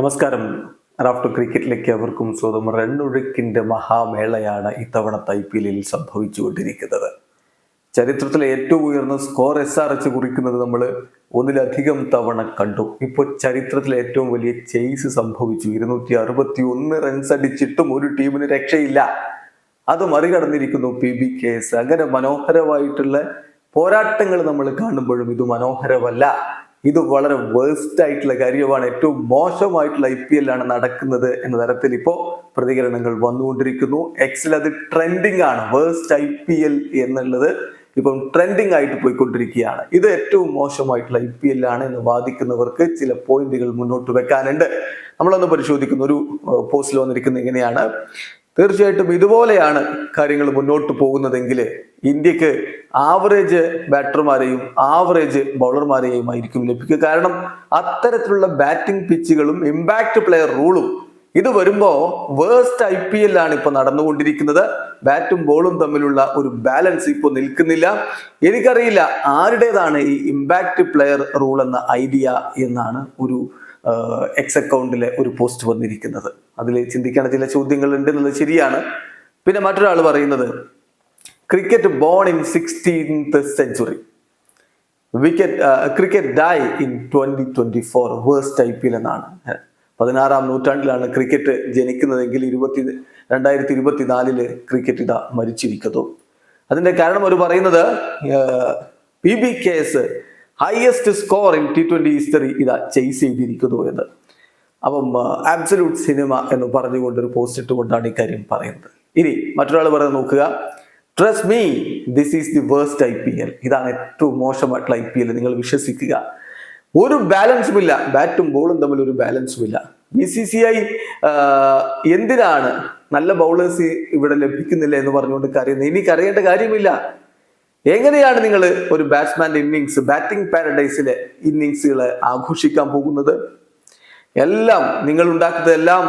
നമസ്കാരം. റാഫ്റ്റർ ക്രിക്കറ്റിലേക്ക് അവർക്കും സ്വന്തം റണ്ണൊഴുക്കിന്റെ മഹാമേളയാണ് ഇത്തവണത്തെ ഐ പി എല്ലിൽ സംഭവിച്ചുകൊണ്ടിരിക്കുന്നത്. ചരിത്രത്തിലെ ഏറ്റവും ഉയർന്ന സ്കോർ എസ് ആർ എച്ച് കുറിക്കുന്നത് നമ്മൾ ഒന്നിലധികം തവണ കണ്ടു. ഇപ്പോൾ ചരിത്രത്തിലെ ഏറ്റവും വലിയ ചെയ്സ് സംഭവിച്ചു. ഇരുന്നൂറ്റി അറുപത്തി ഒന്ന് റൺസ് അടിച്ചിട്ടും ഒരു ടീമിന് രക്ഷയില്ല. അത് മറികടന്നിരിക്കുന്നു പി ബി കെ എസ് അങ്ങനെ മനോഹരമായിട്ടുള്ള പോരാട്ടങ്ങൾ നമ്മൾ കാണുമ്പോഴും ഇത് മനോഹരമല്ല. ഇത് വളരെ വേസ്റ്റ് ആയിട്ടുള്ള കാര്യമാണ്. ഏറ്റവും മോശമായിട്ടുള്ള ഐ പി എല്ലാണ് നടക്കുന്നത് എന്ന തരത്തിൽ ഇപ്പോൾ പ്രതികരണങ്ങൾ വന്നുകൊണ്ടിരിക്കുന്നു. എക്സിൽ അത് ട്രെൻഡിങ് ആണ്. വേസ്റ്റ് ഐ പി എൽ എന്നുള്ളത് ഇപ്പം ട്രെൻഡിങ് ആയിട്ട് പോയിക്കൊണ്ടിരിക്കുകയാണ്. ഇത് ഏറ്റവും മോശമായിട്ടുള്ള ഐ പി എല്ലാണ് എന്ന് വാദിക്കുന്നവർക്ക് ചില പോയിന്റുകൾ മുന്നോട്ട് വെക്കാനുണ്ട്. നമ്മളൊന്ന് പരിശോധിക്കുന്ന. ഒരു പോസ്റ്റിൽ വന്നിരിക്കുന്നത് ഇങ്ങനെയാണ്. തീർച്ചയായിട്ടും ഇതുപോലെയാണ് കാര്യങ്ങൾ മുന്നോട്ട് പോകുന്നതെങ്കിൽ ഇന്ത്യയ്ക്ക് ആവറേജ് ബാറ്റർമാരെയും ആവറേജ് ബൗളർമാരെയും ആയിരിക്കും ലഭിക്കുക. കാരണം അത്തരത്തിലുള്ള ബാറ്റിംഗ് പിച്ചുകളും ഇമ്പാക്ട് പ്ലെയർ റൂളും ഇത് വരുമ്പോ വേഴ്സ്റ്റ് ഐ പി എല്ലാണ് ഇപ്പൊ നടന്നുകൊണ്ടിരിക്കുന്നത്. ബാറ്റും ബോളും തമ്മിലുള്ള ഒരു ബാലൻസ് ഇപ്പോൾ നിൽക്കുന്നില്ല. എനിക്കറിയില്ല ആരുടേതാണ് ഈ ഇമ്പാക്ട് പ്ലെയർ റൂൾ എന്ന ഐഡിയ എന്നാണ് ഒരു എക്സ് അക്കൗണ്ടിലെ ഒരു പോസ്റ്റ് വന്നിരിക്കുന്നത്. അതിൽ ചിന്തിക്കേണ്ട ചില ചോദ്യങ്ങൾ ഉണ്ട് എന്നുള്ളത് ശരിയാണ്. പിന്നെ മറ്റൊരാൾ പറയുന്നത് cricket born in sixteenth century wicket cricket die in twenty twenty four waste I P L എന്നാണ്. പതിനാറാം നൂറ്റാണ്ടിലാണ് ക്രിക്കറ്റ് ജനിക്കുന്നതെങ്കിൽ ഇരുപത്തി രണ്ടായിരത്തി ഇരുപത്തി നാലിൽ ക്രിക്കറ്റ് ഇതാ മരിച്ചിരിക്കുന്നു. അതിന്റെ കാരണം ഒരു പറയുന്നത് P B K S highest score in T twenty history ഇതാ ചെയ്സ് ചെയ്തിരിക്കുന്നു എന്ന്. അപ്പം ആബ്സലൂട്ട് സിനിമ എന്ന് പറഞ്ഞുകൊണ്ട് ഒരു പോസ്റ്റ് ഇട്ടുകൊണ്ടാണ് ഇക്കാര്യം പറയുന്നത്. ഇനി മറ്റൊരാൾ പറയുന്നത് നോക്കുക. Trust me this is the waste I P L ഇതാണ് ഏറ്റവും മോശമായിട്ടുള്ള ഐ പി എൽ നിങ്ങൾ വിശ്വസിക്കുക. ഒരു ബാലൻസും ഇല്ല. ബാറ്റും ബോളും തമ്മിൽ ഒരു ബാലൻസും ഇല്ല. ബി സി സി ഐ എന്തിനാണ് നല്ല ബൗളേഴ്സ് ഇവിടെ ലഭിക്കുന്നില്ല എന്ന് പറഞ്ഞുകൊണ്ട് കരയുന്നത്? ഇനി അറിയേണ്ട കാര്യമില്ല. എങ്ങനെയാണ് നിങ്ങൾ ഒരു ബാറ്റ്സ്മാന്റെ ഇന്നിങ്സ് ബാറ്റിംഗ് പാരഡൈസിലെ ഇന്നിങ്സുകളെ ആഘോഷിക്കാൻ പോകുന്നത്? എല്ലാം നിങ്ങൾ ഉണ്ടാക്കുന്നതെല്ലാം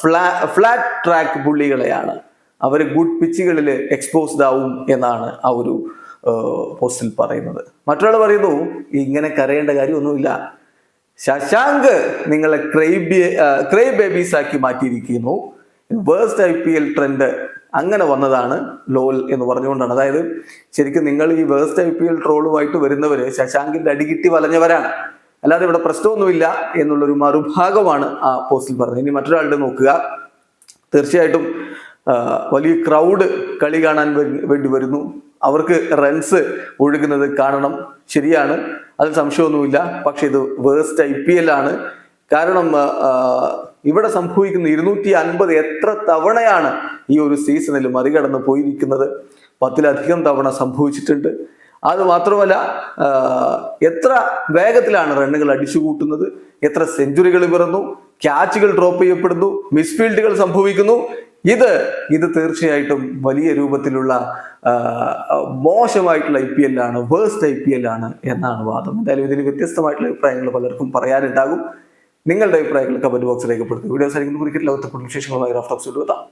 ഫ്ലാ ഫ്ലാറ്റ് ട്രാക്ക് പുള്ളികളെയാണ്. അവർ ഗുഡ് പിച്ചുകളിൽ എക്സ്പോസ്ഡ് ആവും എന്നാണ് ആ ഒരു പോസ്റ്റിൽ പറയുന്നത്. മറ്റൊരാൾ പറയുന്നു ഇങ്ങനെ കരയേണ്ട കാര്യമൊന്നുമില്ല. ശശാങ്ക് നിങ്ങളെ ക്രൈബി ക്രൈ ബേബീസ് ആക്കി മാറ്റിയിരിക്കുന്നു. Worst I P L trend അങ്ങനെ വന്നതാണ് ലോൽ എന്ന് പറഞ്ഞുകൊണ്ടാണ്. അതായത് ശരിക്കും നിങ്ങൾ ഈ വേഴ്സ്റ്റ് ഐ പി എൽ ട്രോളുമായിട്ട് വരുന്നവര് ശശാങ്കിന്റെ അടികിട്ടി വലഞ്ഞവരാണ്. അല്ലാതെ ഇവിടെ പ്രശ്നമൊന്നുമില്ല എന്നുള്ളൊരു മറുഭാഗമാണ് ആ പോസ്റ്റിൽ പറഞ്ഞത്. ഇനി മറ്റൊരാളുടെ നോക്കുക. തീർച്ചയായിട്ടും വലിയ ക്രൗഡ് കളി കാണാൻ വേണ്ടി വരുന്നു. അവർക്ക് റൺസ് ഒഴുകുന്നത് കാണണം. ശരിയാണ്. അതിൽ സംശയമൊന്നുമില്ല. പക്ഷെ ഇത് വേസ്റ്റ് ഐ പി എൽ ആണ്. കാരണം ഇവിടെ സംഭവിക്കുന്ന ഇരുന്നൂറ്റി അൻപത് എത്ര തവണയാണ് ഈ ഒരു സീസണിൽ മറികടന്ന് പോയിരിക്കുന്നത്? പത്തിലധികം തവണ സംഭവിച്ചിട്ടുണ്ട്. അത് മാത്രമല്ല എത്ര വേഗത്തിലാണ് റണ്ണുകൾ അടിച്ചു കൂട്ടുന്നത്? എത്ര സെഞ്ചുറികൾ പിറന്നു? ക്യാച്ചുകൾ ഡ്രോപ്പ് ചെയ്യപ്പെടുന്നു? മിസ്ഫീൽഡുകൾ സംഭവിക്കുന്നു? ഇത് ഇത് തീർച്ചയായിട്ടും വലിയ രൂപത്തിലുള്ള മോശമായിട്ടുള്ള ഐ പി എല്ലാണ് വേഴ്സ്റ്റ് ഐ പി എൽ ആണ് എന്നാണ് വാദം. എന്തായാലും ഇതിന് വ്യത്യസ്തമായിട്ടുള്ള അഭിപ്രായങ്ങൾ പലർക്കും പറയാനുണ്ടാകും. നിങ്ങളുടെ അഭിപ്രായങ്ങൾ കമന്റ് ബോക്സിൽ രേഖപ്പെടുത്തും വീഡിയോസ് ആയിരിക്കും ക്രിക്കറ്റ് ലോകത്തെ വിശേഷങ്ങളുമായി റാഫ്റ്റോക്സ് എത്താം.